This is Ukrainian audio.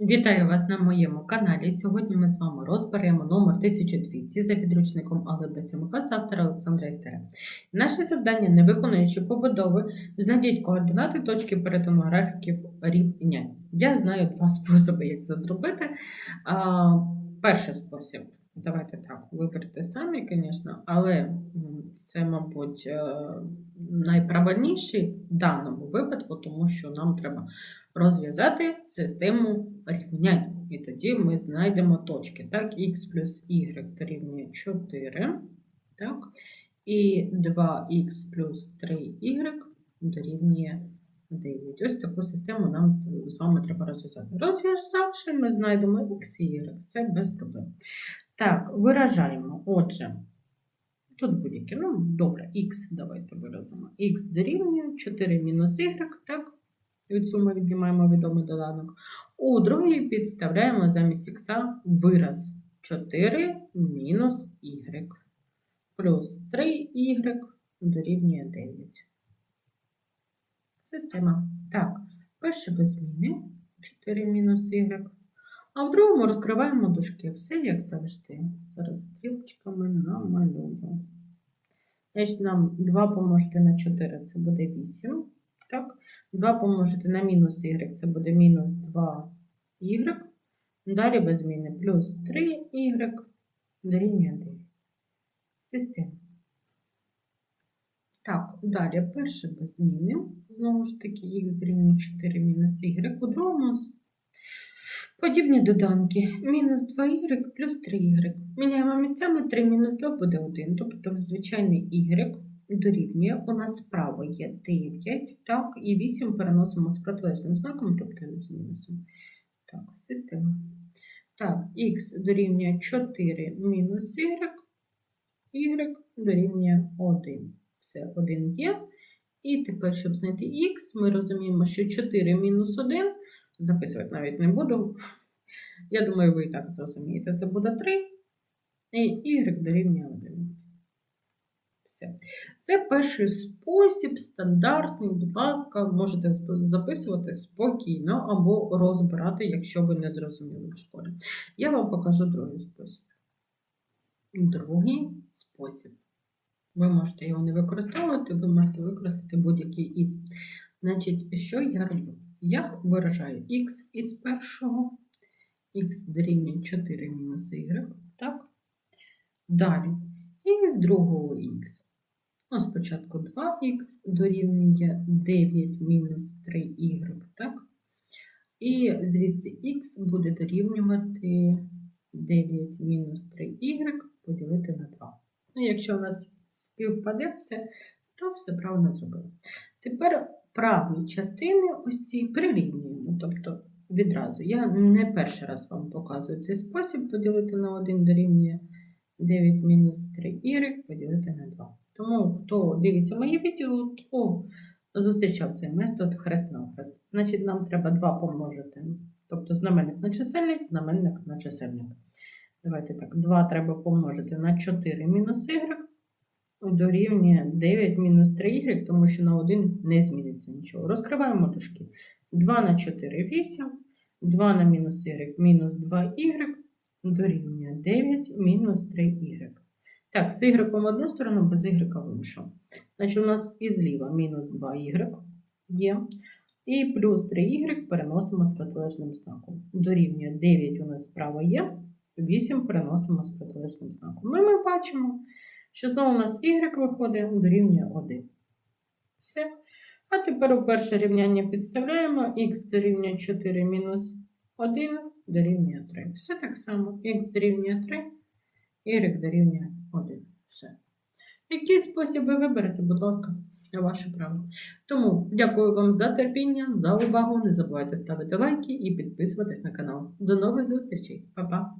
Вітаю вас на моєму каналі. Сьогодні ми з вами розберемо номер 1200 за підручником Алгебра 7 класу автора Олександра Істера. Наше завдання, не виконуючи побудови, знайдіть координати точки перетину графіків рівня. Я знаю два способи, як це зробити. Перший спосіб. Давайте так, виберете самі, звісно, але це, мабуть, е, найправильніший в даному випадку, тому що нам треба розв'язати систему рівнянь. І тоді ми знайдемо точки. Так, х плюс y дорівнює 4. Так, і 2х плюс 3y дорівнює 9. Ось таку систему нам з вами треба розв'язати. Розв'язавши, ми знайдемо x і y. Це без проблем. Так, виражаємо. Отже, тут будь-які, ну, добре, х давайте виразимо. х дорівнює 4 мінус y, так? Від суми віднімаємо відомий доданок. У другій підставляємо замість х вираз 4 мінус y плюс 3y дорівнює 9. Система. Так, перше без зміни 4 мінус y. А в другому розкриваємо дужки. Все як завжди. Зараз стрілочками намалюю. Значить, нам 2 помножити на 4 це буде 8. Так? 2 помножити на мінус y це буде мінус 2y. Далі без зміни плюс 3y дорівнює 9. Система. Так, далі перше без зміни. Знову ж таки, х дорівнює 4 мінус y. У другому подібні доданки. Мінус 2y плюс 3y. Міняємо місцями 3 мінус 2 буде 1. Тобто звичайний y дорівнює. У нас справа є 9, так, і 8 переносимо з протилежним знаком, тобто з мінусом. Так, система. Так, х дорівнює 4 мінус y, y дорівнює 1. Все, 1 є. І тепер, щоб знайти х, ми розуміємо, що 4 мінус 1, записувати навіть не буду. Я думаю, ви і так зрозумієте. Це буде 3, і y дорівнює 11. Все. Це перший спосіб, стандартний, будь ласка, можете записувати спокійно або розбирати, якщо ви не зрозуміли в школі. Я вам покажу другий спосіб. Другий спосіб. Ви можете його не використовувати, ви можете використати будь-який із. Значить, що я роблю? Я виражаю х із першого, х дорівнює 4 мінус y, так? Далі, і з другого х. Ну, спочатку 2х дорівнює 9 мінус 3y, так? І звідси х буде дорівнювати 9 мінус 3y поділити на 2. Ну, якщо у нас співпаде все, то все правильно зробили. Тепер праві частини ось ці прирівнюємо. Тобто відразу. Я не перший раз вам показую цей спосіб поділити на 1 дорівнює 9 мінус 3y поділити на 2. Тому, хто дивиться мої відео, то зустрічав цей метод хрест на хрест. Значить, нам треба 2 помножити. Тобто знаменник на чисельник, знаменник на чисельник. Давайте так, 2 треба помножити на 4 мінус y дорівнює 9 мінус 3y, тому що на 1 не зміниться нічого. Розкриваємо дужки. 2 на 4 8, 2 на мінус y мінус 2y дорівнює 9 мінус 3y. Так, з y в одну сторону, без y в іншу. Значить, у нас і зліва мінус 2y є. І плюс 3y переносимо з протилежним знаком. Дорівнює 9 у нас справа є, 8 переносимо з протилежним знаком. Ну і ми бачимо, що знову у нас y виходить дорівнює 1. Все. А тепер у перше рівняння підставляємо х дорівнює 4 мінус 1 дорівнює 3. Все так само. х дорівнює 3, y дорівнює 1. Все. Який спосіб ви виберете, будь ласка, ваше право. Тому дякую вам за терпіння, за увагу. Не забувайте ставити лайки і підписуватись на канал. До нових зустрічей. Па-па!